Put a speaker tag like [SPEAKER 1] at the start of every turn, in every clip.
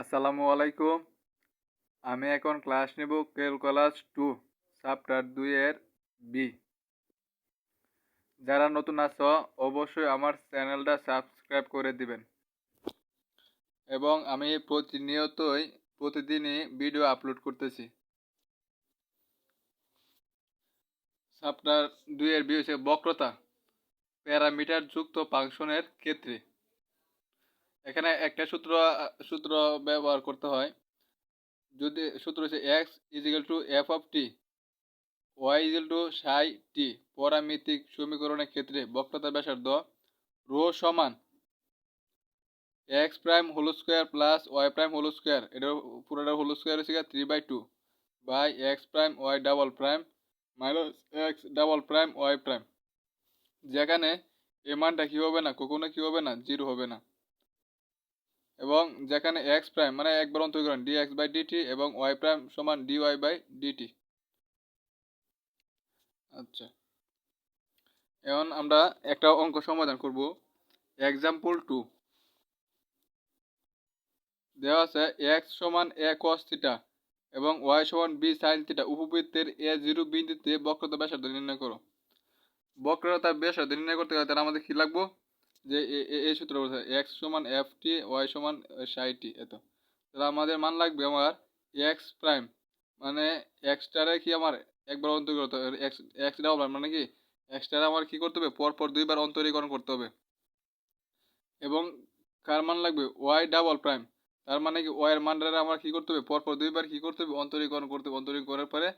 [SPEAKER 1] আসসালামু আলাইকুম। আমি এখন ক্লাস নেব ক্যালকুলাস টু, চ্যাপ্টার দুইয়ের বি যারা নতুন আছো, অবশ্যই আমার চ্যানেলটা সাবস্ক্রাইব করে দিবেন। এবং আমি প্রতিনিয়তই প্রতিদিনই ভিডিও আপলোড করতেছি। চ্যাপ্টার দুইয়ের বি হচ্ছে বক্রতা প্যারামিটার যুক্ত ফাংশনের ক্ষেত্রে। এখানে একটা সূত্র সূত্র ব্যবহার করতে হয়। যদি সূত্র হচ্ছে x is equal to f of t y is equal to psi t পরামিতিক সমীকরণের ক্ষেত্রে বক্রতা ব্যাসার্ধ রো সমান x prime whole square plus y prime whole square এটা পুরোটা হোল স্কোয়ার হচ্ছে three by two by x prime y double prime minus x double prime y prime যেখানে এ মানটা কী হবে না? কখনো কী হবে না? জিরো হবে না। এবং যেখানে এক্স প্রাইম মানে একবার অন্তরীকরণ d x by d t এবং ওয়াই প্রাইম সমান d y by d t আচ্ছা। এখন আমরা একটা অঙ্ক সমাধান করব। এক্সাম্পল টু দেওয়া আছে এক্স সমান এ কস থিটা এবং ওয়াই সমান বি সাইন থিটা উপবৃত্তের এ জিরো বিন্দুতে বক্রতা ব্যাসার্ধ নির্ণয় করো। বক্রতা ব্যাসার্ধ নির্ণয় করতে গেলে তাহলে আমাদের কী লাগবো? যে এই সূত্র বলছে এক্স সমান এফ টি ওয়াই সমান সাই টি এত তাহলে আমাদের মান লাগবে আমার এক্স প্রাইম মানে এক্সটারে কি আমার একবার হবে? এক্স এক্স ডাবল মানে কি? এক্সটারে আমার কি করতে হবে? পরপর দুইবার অন্তরীকরণ করতে হবে। এবং কার মান লাগবে? ওয়াই ডাবল প্রাইম তার মানে কি? ওয়াইয়ের মানটারে আমার কি করতে হবে? পরপর দুইবার কি করতে হবে? অন্তরীকরণ করতে হবে। অন্তরীকরণ করার পরে,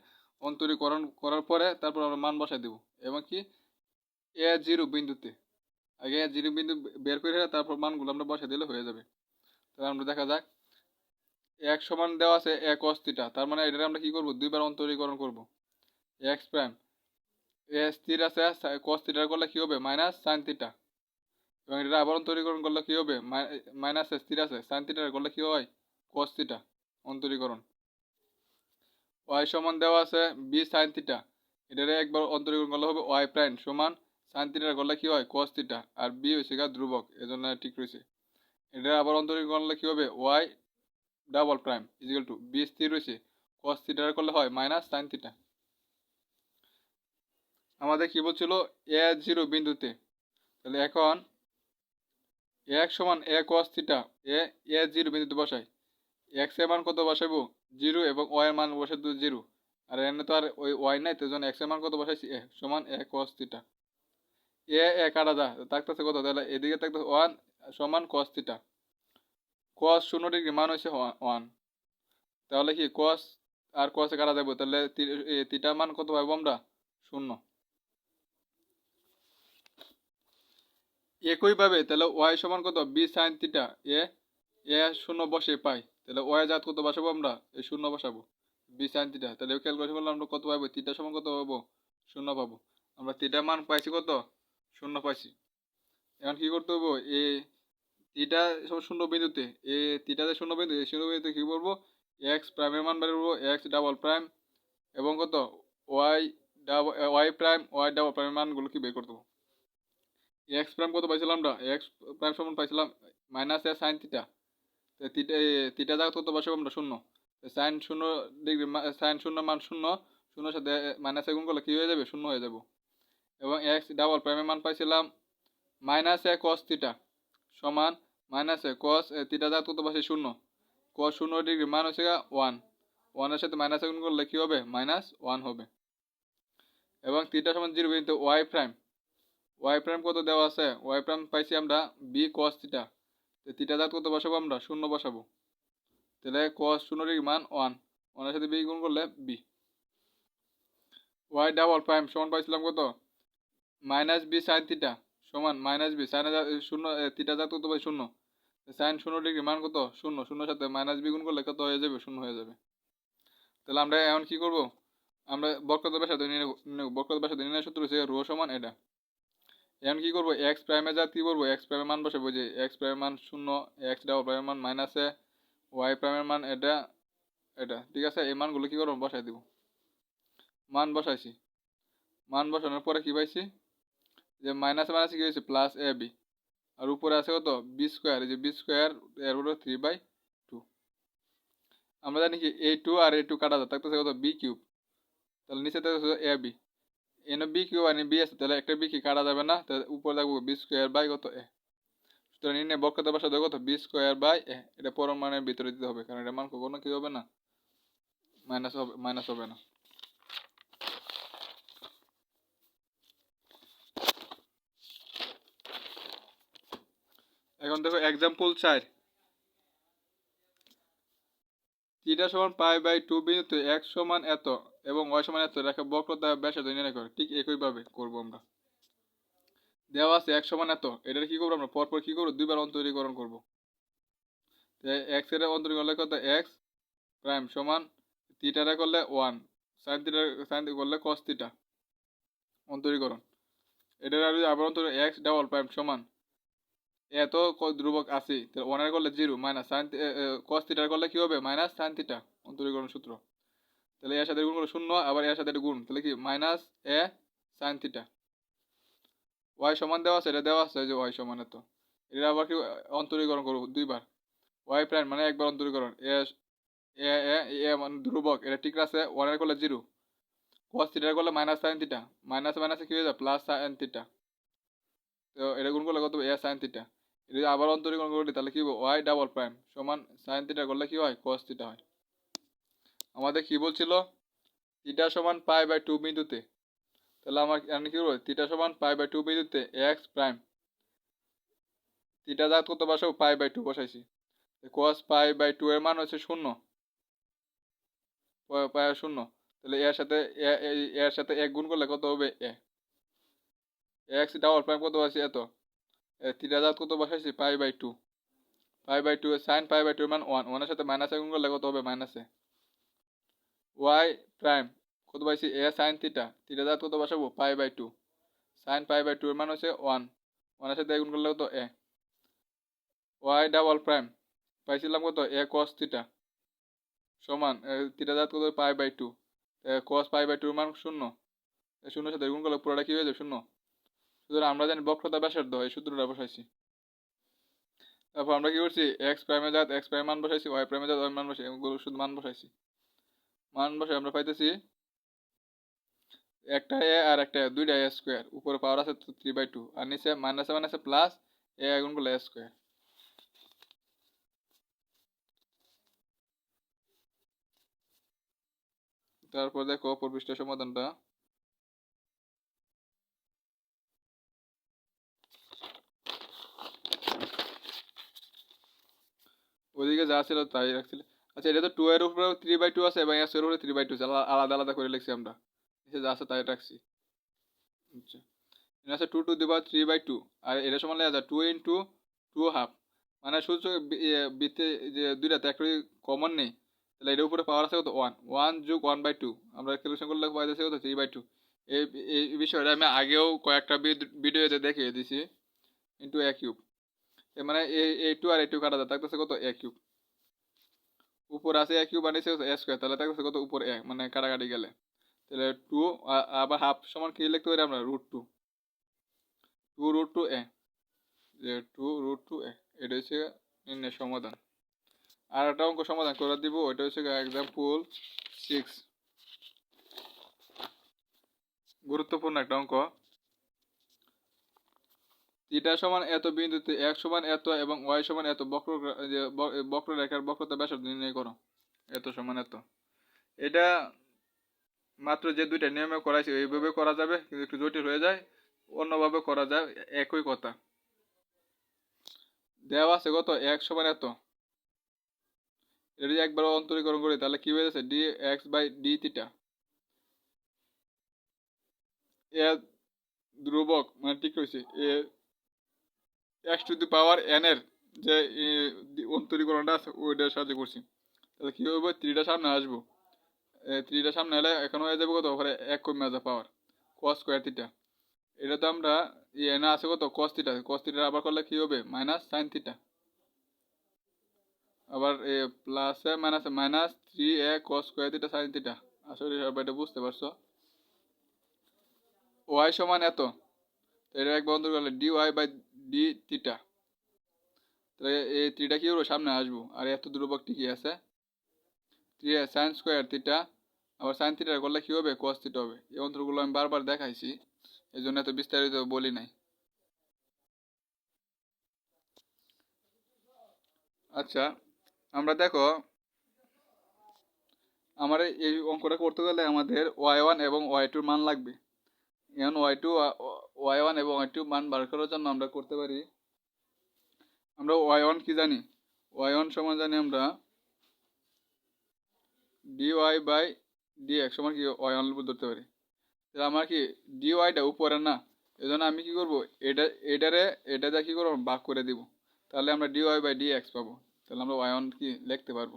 [SPEAKER 1] অন্তরীকরণ করার পরে তারপর আমরা মান বসাই দেবো। এবং কি? এ জিরো বিন্দুতে। আগে জিরো বিন্দু বের করে তারপর মানগুলো আমরা বসে দিলে হয়ে যাবে। তাহলে আমরা দেখা যাক। এক সমান দেওয়া আছে এক অস্থিটা তার মানে এটা আমরা কি করব? দুইবার অন্তরীকরণ করব। এক্স প্রাইম এ স্থির আছে কস করলে কি হবে? মাইনাস সাইন থিটা এবং এটা আবার অন্তরীকরণ করলে কি হবে? মাইনাস স্থির আছে সাইন থিটার করলে কি হয়? Cos theta অন্তরীকরণ। ওয়াই সমান দেওয়া আছে বি সাইন থিটা এটারে একবার অন্তরীকরণ করলে হবে ওয়াই প্রাইম সমান সাইন থিটার করলে কি হয়? কস থিটা আর বি হয়েছে গা ধ্রুবক এজন্য ঠিক রয়েছে এটা আবার অন্তরীকরণ করলে কি হবে? Y double prime is equal to b স্থির রয়েছে কস থিটার করলে হয় মাইনাস সাইন থিটা আমাদের কি বলছিল? এ জিরো বিন্দুতে। তাহলে এখন এক সমান এ কস থিটা এ এ জিরো বিন্দুতে বসাই এক্সের মান কত বসাবো জিরো এবং ওয়াই এর মান বসে দু জিরো আর এনে তো আর ওই ওয়াই নাই, তো এক্সের মান কত বসাইছি? এ সমান এ কস থিটা এ এ কাটা যা থাকতেছে কত তাহলে এদিকে থাকতেছে ওয়ান, সমান কস থিটা কস শূন্য ডিগ্রি, মান হচ্ছে ওয়ান। তাহলে কি কস আর কসে কাটা যাব তাহলে থিটার মান কত পাবো আমরা? শূন্য। একইভাবে তাহলে ওয়াই সমান কত? বি সাইন থিটা এ এ শূন্য বসে পাই। তাহলে ওয়াই জাত কত বসাবো আমরা? এই শূন্য বসাবো। বি সাইন থিটা তাহলে ক্যালকুলেশন করলে আমরা কত পাবো? থিটা সমান কত পাবো? শূন্য পাবো। আমরা থিটার মান পাইছি কত? শূন্য পাইছি। এখন কি করতে হব এ থিটা শূন্য বিন্দুতে, এ থিটাতে শূন্য বিন্দু এই শূন্য বিন্দুতে কী করব? এক্স প্রাইমের মান বের করব এক্স ডাবল প্রাইম এবং কত? Y double y prime y double প্রাইমের মানগুলো কি বের করতে দেবো এক্স প্রাইম কত পাইছিলাম আমরা এক্স প্রাইম সমান পাইছিলাম minus a sine theta theta theta জায়গা কত বসাবো আমরা শূন্য। সাইন শূন্য ডিগ্রি সাইন শূন্য মান শূন্য, শূন্যর সাথে মাইনাসে গুণ করলে কী হয়ে যাবে? শূন্য হয়ে যাব। এবং এক্স ডাবল প্রাইমের মান পাইছিলাম মাইনাস এ কস থিটা সমান মাইনাস এ কস থিটা জায়গা কত বসে শূন্য। কস শূন্য ডিগ্রি মান হচ্ছে ওয়ান ওয়ানের সাথে মাইনাসে গুণ করলে কী হবে? মাইনাস ওয়ান হবে। এবং থিটা সমান জিরো কিন্তু ওয়াই প্রাইম ওয়াই প্রাইম কত দেওয়া আছে? ওয়াই প্রাইম পাইছি আমরা বি কস থিটা তো থিটা জাত কত বসাবো আমরা? শূন্য বসাবো। তাহলে কস শূন্য ডিগ্রি মান ওয়ান ওয়ানের সাথে বি গুণ করলে বি ওয়াই ডাবল প্রাইম সমান পাইছিলাম কত? মাইনাস বি সাইন থিটা সমান মাইনাস বি, সাইন শূন্য থিটা জাত কত পাই শূন্য। সাইন শূন্য ডিগ্রি মান কত? শূন্য, শূন্যর সাথে মাইনাস বি গুণ করলে কত হয়ে যাবে? শূন্য হয়ে যাবে। তাহলে আমরা এখন কি করব? আমরা বক্রতা ব্যাসার্ধ নিয়ে নেব বক্রতা ব্যাসার্ধ নির্ণয় সূত্র হচ্ছে রো সমান এটা। এখন কি করব? এক্স প্রাইমে যা কি করব? এক্স প্রাইমের মান বসাবো, যে এক্স প্রাইমের মান শূন্য এক্স ডাবল প্রাইমের মান মাইনাসে ওয়াই প্রাইমের মান এটা এটা। ঠিক আছে? এই মানগুলো কি করব? বসাই দিব। মান বসাইছি। মান বসানোর পরে কি পাইছি? যে মাইনাস মাইনাসে কি হয়েছে? প্লাস এ বি আর উপরে আছে কত? বি স্কোয়ার এই যে বি স্কোয়ার এর উপরে থ্রি বাই টু আমরা জানি কি এ টু আর এ টু কাটা যায়, থাকতেছে কত? বি কিউব তাহলে নিচে থাকতেছে a b and b cube R b আছে, তাহলে একটা বি কি কাটা যাবে না? তাহলে উপরে থাকব বি স্কোয়ার বাই কত? এ সুতরাং নির্ণয় বক্রতা বাসা দেবো কত? বি স্কোয়ার বাই এ এটা পরমাণের ভিতরে দিতে হবে, কারণ এটা মান কখনো কি হবে না? মাইনাস হবে মাইনাস হবে না। এখন দেখো এক্সাম্পল চার। থিটা সমান পাই বাই টু বিন্দুতে এক্স সমান এত এবং ওয়াই সমান এত রেখা বক্রতা ব্যাসার্ধ নির্ণয় করে। ঠিক একইভাবে করব আমরা। দেওয়া আছে এক সমান এত, এটার কি করব আমরা? পরপর কি করব? দুইবার অন্তরীকরণ করব। এক্সের অন্তরীকরণ কত? এক্স প্রাইম সমান থিটাটা করলে ওয়ান সাইন থিটা সাইন করলে কস থিটা অন্তরীকরণ। এটার আবার অন্তর এক্স ডাবল প্রাইম সমান এত ধ্রুবক আছে। তাহলে করলে জিরো মাইনাস সাইন কস থিটার করলে কি হবে? মাইনাস সাইন থিটা অন্তরীকরণ সূত্র। তাহলে এর সাথে গুণ করলে শূন্য, আবার এর সাথে গুণ। তাহলে কি? Minus a sine theta y সমান দেওয়া আছে, এটা দেওয়া আছে যে ওয়াই সমান এত। এটা আবার কি, অন্তরীকরণ করব? দুইবার। ওয়াই প্রাইম মানে একবার অন্তরীকরণ। এ এ এ এ মানে ধ্রুবক, এটা ঠিক আছে ওয়ানের করলে জিরো কস থিটার করলে মাইনাস সাইন থিটা মাইনাস মাইনাসে কি হয়ে যায়? প্লাস সাইন থিটা তো এটা গুণ করলে কত হবে? এ সাইন থিটা যদি আবার অন্তরীকরণ করি, তাহলে কি ওয়াই ডাবল প্রাইম সমান সাইন থিটা করলে কি হয়? কস থিটা হয়। আমাদের কি বলছিল? থিটা সমান পাই বাই টু বিন্দুতে। তাহলে আমার আমি কি করব থিটা সমান পাই বাই টু বিন্দুতে এক্স প্রাইম থিটা জাত কত বসাবো? পাই বাই টু বসাইছি। কস পাই বাই টু এর মান হচ্ছে শূন্য। পাই শূন্য। তাহলে এর সাথে এর সাথে এক গুণ করলে কত হবে? এ। এক্স ডাবল প্রাইম কত আছে এত? থিটা জাত কত বসাইছি? Pi by two pi by two sine pi by two মান ওয়ান ওয়ানের সাথে মাইনাস গুণ করলে কত হবে? মাইনাসে ওয়াই প্রাইম কত পাইছি? এ সাইন থিটা থিটা জাত কত বসাবো? Pi by two sine pi by two মান হচ্ছে ওয়ান ওয়ানের সাথে গুণ করলে কত? এ ওয়াই ডাবল প্রাইম পাইছিলাম কত? এ কস থিটা সমান থিটা জাত কত? Pi by two cos pi by টুর মান শূন্য। শূন্যের সাথে গুণ করলে পুরোটা কি হয়ে যাবে? শূন্য। সুতরাং আমরা জানি বক্রতা ব্যাসার্ধ এই সূত্রটা বসাইছি। তারপর আমরা কি করছি? এক্স প্রাইমে জাত এক্স প্রাইম মান বসাইছি ওয়াই প্রাইমে জাত ওয়াই মান বসাই এগুলো শুধু মান বসাইছি। মান বসাই আমরা পাইতেছি একটা এ আর একটা এ দুইটা এ স্কোয়ার উপরে পাওয়ার আছে থ্রি বাই টু আর নিচে মাইনাসে মাইনাসে প্লাস এ গুণ করলে এ স্কোয়ার তারপর দেখো অপর সমাধানটা। ওইদিকে যা ছিল তাই রাখছিল। আচ্ছা এটা তো টু এর উপরে থ্রি বাই টু আছে এবং এস এর উপরে থ্রি বাই টু আছে। আলাদা আলাদা করে লিখছি আমরা। যা আছে তাই রাখছি। আচ্ছা। আছে টু টু দিবা থ্রি বাই টু আর এটা সমান লেখা যায় two in two two half মানে শুধু বৃত্তে যে দুইটাতে একটা কমন নেই। তাহলে এটার উপরে পাওয়ার আছে কত? ওয়ান ওয়ান যোগ ওয়ান বাই টু আমরা ক্যালকুলেশন করলে পাওয়া যাচ্ছে কত? থ্রি বাই টু এই এই বিষয়টা আমি আগেও কয়েকটা ভিডিওতে দেখিয়ে দিছি ইন্টু এ কিউব মানে এ টু আর এ টু কাটা যায়। থাকতেছে কত? A cube. উপর আছে এ কিউব আনিছে এ স্কোয়ার তাহলে থাকতেছে কত? উপর এ মানে কাটাকাটি গেলে। তাহলে টু আবার হাফ সমান কি লিখতে পারি আমরা? Root two two root two a. যে টু রুট টু এ। এটা হচ্ছে নির্ণয় সমাধান। আর একটা অঙ্ক সমাধান করে দিব ওইটা হচ্ছে এক্সাম্পল সিক্স গুরুত্বপূর্ণ একটা অঙ্ক থিটা সমান এত বিন্দুতে এক সমান এত এবং ওয়াই সমান এত, বক্র বক্ররেখার বক্রতা ব্যাসার্ধ নির্ণয় করো। এত সমান এত। এটা মাত্র যে দুইটা নিয়মে করাইছি, এইভাবে করা যাবে, কিন্তু একটু জটিল হয়ে যায়। অন্যভাবে করা যায়, একই কথা। দেওয়া আছে কত? এক সমান এত। যদি একবার অন্তরীকরণ করি, তাহলে কি হয়ে যাচ্ছে? D x by d theta a ধ্রুবক মানে ঠিক হয়েছে a x to the power n এর যে অন্তরীকরণটা আছে, ওইটার সাহায্য করছি। তাহলে কি হবে? থ্রিটা সামনে আসব। থ্রিটা সামনে এলে এখন হয়ে যাবে কত? ওখানে এক কমে আসবে পাওয়ার কস স্কোয়ার থিটা এটা তো আমরা এন আছে কত? কস থিটা কস থিটা আবার করলে কি হবে? মাইনাস সাইন থিটা আবার, এ প্লাসে মাইনাসে minus three a cos square theta sine theta আসলে সবাই এটা বুঝতে পারছ? ওয়াই সমান এত। এটা এক বন্ধু করলে d y by d theta. তাহলে এই থ্রিটা কি করব সামনে আসব। আর এত ধ্রুবক ঠিকই আছে। Three sine square theta. আবার সাইন থিটা করলে কী হবে? কস থিটা হবে। এই অন্তরগুলো আমি বারবার দেখাইছি। এই জন্য এত বিস্তারিত বলি নাই। আচ্ছা আমরা দেখো আমার এই অঙ্কটা করতে গেলে আমাদের ওয়াই ওয়ান এবং ওয়াই টুর মান লাগবে। এখন ওয়াই টু ওয়াই ওয়ান এবং ওয়াই টু মান বার করার জন্য আমরা করতে পারি। আমরা ওয়াই ওয়ান কি জানি? ওয়াই ওয়ান সমান জানি আমরা d y by d x সমান কি? ওয়াই ওয়ান ধরতে পারি। তাহলে আমার কি ডি ওয়াইটা উপরে না? এই জন্য আমি কি করব? এটা, এটারে, এটা যা কি করব? ভাগ করে দিব। তাহলে আমরা d y by d x পাবো। তাহলে আমরা ওয়াই ওয়ান কি লিখতে পারব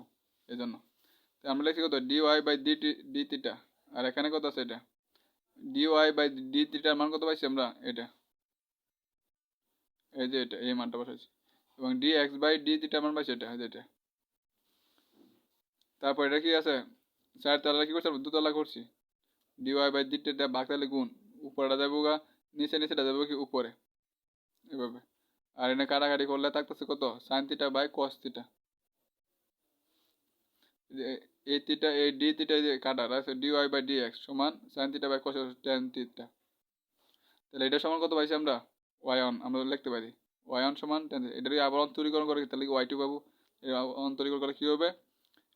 [SPEAKER 1] এই জন্য আমরা লিখছি কত? D y by d d theta আর এখানে কত আছে এটা? ডি ওয়াই বাই ডি থিটার মান কত পাইছি আমরা? এটা। এই যে এটা, এই মানটা বসাইছি এবং ডি এক্স বাই ডি থিটার মান পাইছি এটা যেটা তারপর এটা কি আছে? চার তলা কি করছি দুতলা করছি। D y by d theta ভাগ তাহলে গুণ। উপরটা যাব গা, নিচে নিচেটা যাব কি উপরে। এভাবে। আর এনে কাটাকাটি করলে থাকতেছে কত? Sine theta by cos theta এই থিটা এই ডি থিটা যে কাটার আছে d y by d x সমান sine theta by cos tan theta তাহলে এটা সমান কত পাইছি আমরা? ওয়াই অন আমরা লিখতে পারি। ওয়াই অন সমান টেন এটা আবার অন্তরীকরণ করে তাহলে ওয়াই টু পাবো? অন্তরীকরণ করে কী হবে?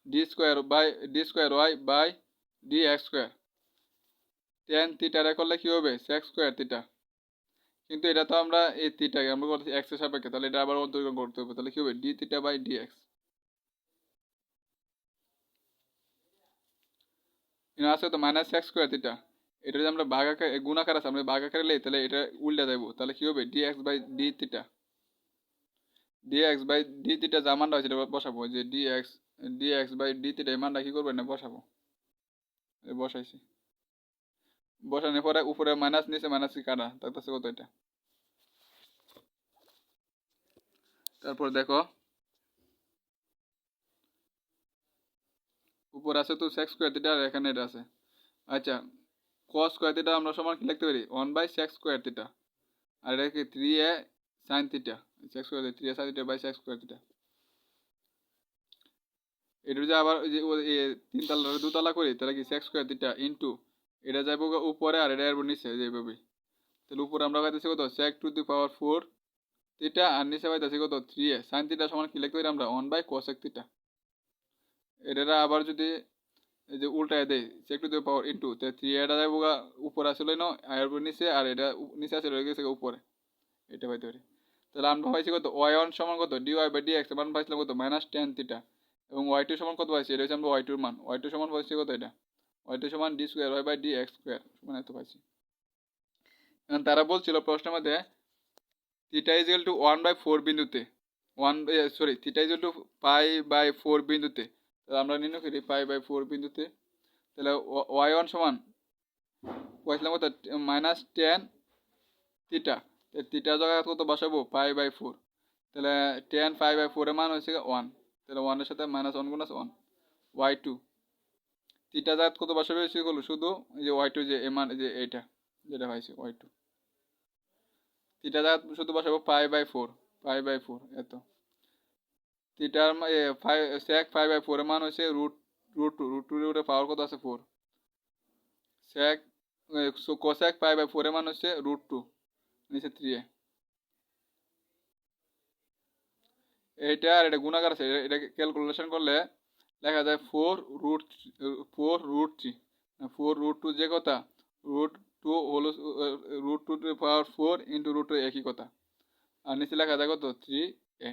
[SPEAKER 1] D square by d square y by d x square tan থিটারে করলে কী হবে? সেক্স স্কোয়ার থিটা কিন্তু এটা তো আমরা এই থিটাকে আমরা করতেছি এক্সের সাপেক্ষে। তাহলে এটা আবার অন্তরীকরণ করতে হবে। তাহলে কী হবে? D theta by d x আছে তো মাইনাস এক্স স্কোয়ার থিটা এটা যদি আমরা ভাগ আকারে, গুণ আকার আছে, আমরা ভাগ আকারে লেই, তাহলে এটা উল্টা যাব তাহলে কী হবে? X by d theta x by d theta যা মানটা হয়েছে এটা বসাবো। যে d x by d theta এই মানটা কী করবেন না বসাবো। বসাইছি। বসানোর পরে উপরে মাইনাস নিচে মাইনাস কাটা? থাকতেছে কত এটা? তারপর দেখো উপর আছে তো সেক্স স্কোয়ার থিটা আর এখানে এটা আছে। আচ্ছা কস স্কোয়ার থিটা আমরা সমান কি লিখতে পারি? One by sec square theta আর এটা কি three a sine theta sec square three a sine theta by sec square theta এটা যদি আবার যে তিন তালা দুতলা করি, তাহলে কি সেক্স স্কোয়ার থিটা ইন্টু এটা যাব উপরে আর এটা যাব নিচে যেভাবে তাহলে উপরে আমরা পাইতেছি কত? Sec to the power four theta আর নিচে পাইতেছি কত? থ্রি এ সাইন থিটা সমান কি লিখতে পারি আমরা? ওয়ান বাই কোসেক থিটা এটা আবার যদি এই যে উল্টায় দেয় sec to the power into তো থ্রি এটা যাব উপরে আসলে না আর নিচে, আর এটা নিচে আসলে রয়ে গেছে উপরে। এটা পাইতে পারি। তাহলে আমরা পাইছি কত? ওয়াই ওয়ান সমান কত? D y by d x মান পাইছিলাম কত? মাইনাস টেন থিটা এবং ওয়াই টু সমান কত পাইছি? এটা হচ্ছে আমরা ওয়াই টুর মান। ওয়াই টু সমান পাইছি কত এটা? ওয়াই টু সমান d square y by d x square সমান এত পাইছি। এখন তারা বলছিল প্রশ্নের মধ্যে theta is to one by four বিন্দুতে। One sorry theta is to pi by four বিন্দুতে। তাহলে আমরা নির্ণয় করি পাই বাই ফোর বিন্দুতে। তাহলে ওয়াই ওয়ান সমান পাইছিলাম কত? Minus tan theta. থিটা জায়গায় কত বসাবো? Pi by four. তাহলে টেন ফাইভ বাই ফোরের মান হয়েছে ওয়ান। তাহলে ওয়ানের সাথে মাইনাস ওয়ান আছে ওয়ান। Y two. থিটা জাত কত বসাবে সেগুলো শুধু এই যে ওয়াই টু যে এমান যে এইটা, যেটা হয়েছে, ওয়াই টু। থিটা জাত শুধু বসাবো pi by four, pi by four, এত। থিটার ফাইভ সেক ফাইভ বাই ফোরের মান হয়েছে root root two root two রুটের পাওয়ার কত আছে? Four sec cosec five by ফোরের মান হচ্ছে রুট টু নিচে থ্রি এ। এইটা আর এটা গুণাকার আছে, এটা ক্যালকুলেশন করলে লেখা যায় four root four root three four root two যে কথা রুট টু হলো root two power four into root two একই কথা। আর নিচে লেখা যায় কত? থ্রি এ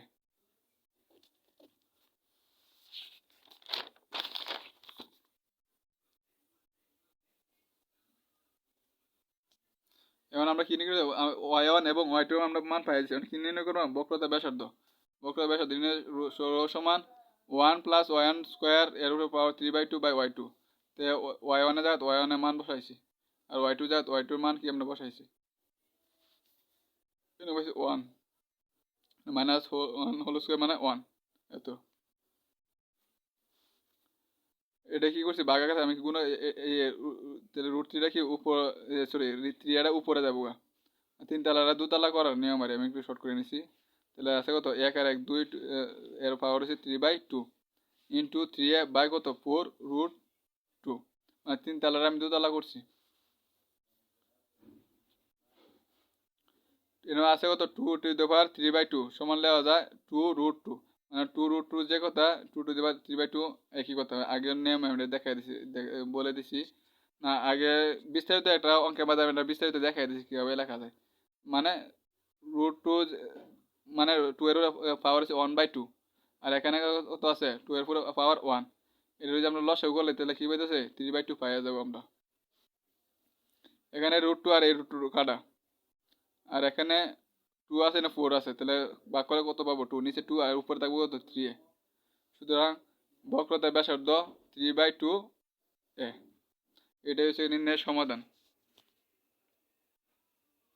[SPEAKER 1] এখন আমরা কি নিয়ে ওয়াই ওয়ান এবং ওয়াই টু আমরা মান পাইছি এখন কি নির্ণয় করব? বক্রতা ব্যাসার্ধ। বক্রতা ব্যাসার্ধ নির্ণয় সমান one plus y one square এর উপরে power three by two by y two তো ওয়াই ওয়ানে জায়গা ওয়াই ওয়ানের মান বসাইছি। আর ওয়াই টু জায়গা ওয়াই টুর মান কি আমরা বসাইছি? কেন বসে? ওয়ান মাইনাস হোল স্কোয়ার মানে ওয়ান এত। এটা কি করছি? বাঘা কাছে আমি কি কোনো রুট থ্রিটা কি উপর সরি থ্রিয়াটা উপরে যাব গা। তিনতলাটা দুতলা করার নিয়ম আর আমি একটু শর্ট করে নিছি। তাহলে আছে কত? এক আর এক, দুই এর পাওয়ার হচ্ছে three by two into three by কত? ফোর রুট টু মানে তিন তালার আমি দুতলা করছি। এখানে আছে কত? Two to the power three by two সমান লেওয়া যায় টু রুট টু মানে টু রুট টু যে কথা two to power three by two একই কথা। আগের নিয়ম আমি দেখাই দিছি বলে দিছি। না, আগে বিস্তারিত একটা অঙ্কের মাধ্যমে এটা বিস্তারিত দেখাই দিছি কীভাবে লেখা যায়। মানে রুট টু মানে টু এর পাওয়ার হচ্ছে ওয়ান বাই টু আর এখানে কত আছে? টু এর পাওয়ার ওয়ান এটা যদি আমরা লসে করলে তাহলে কী পাইতেছে? থ্রি বাই টু পাইয়া যাব আমরা। এখানে রুট টু আর এই রুট টু কাটা। আর এখানে টু আছে না ফোর আছে? তাহলে বাক করে কত পাবো? টু নিচে টু আর উপরে থাকব তো থ্রি এ। সুতরাং বক্রতার ব্যাসার্ধ থ্রি বাই টু এ এটাই হচ্ছে নির্ণয়ের সমাধান।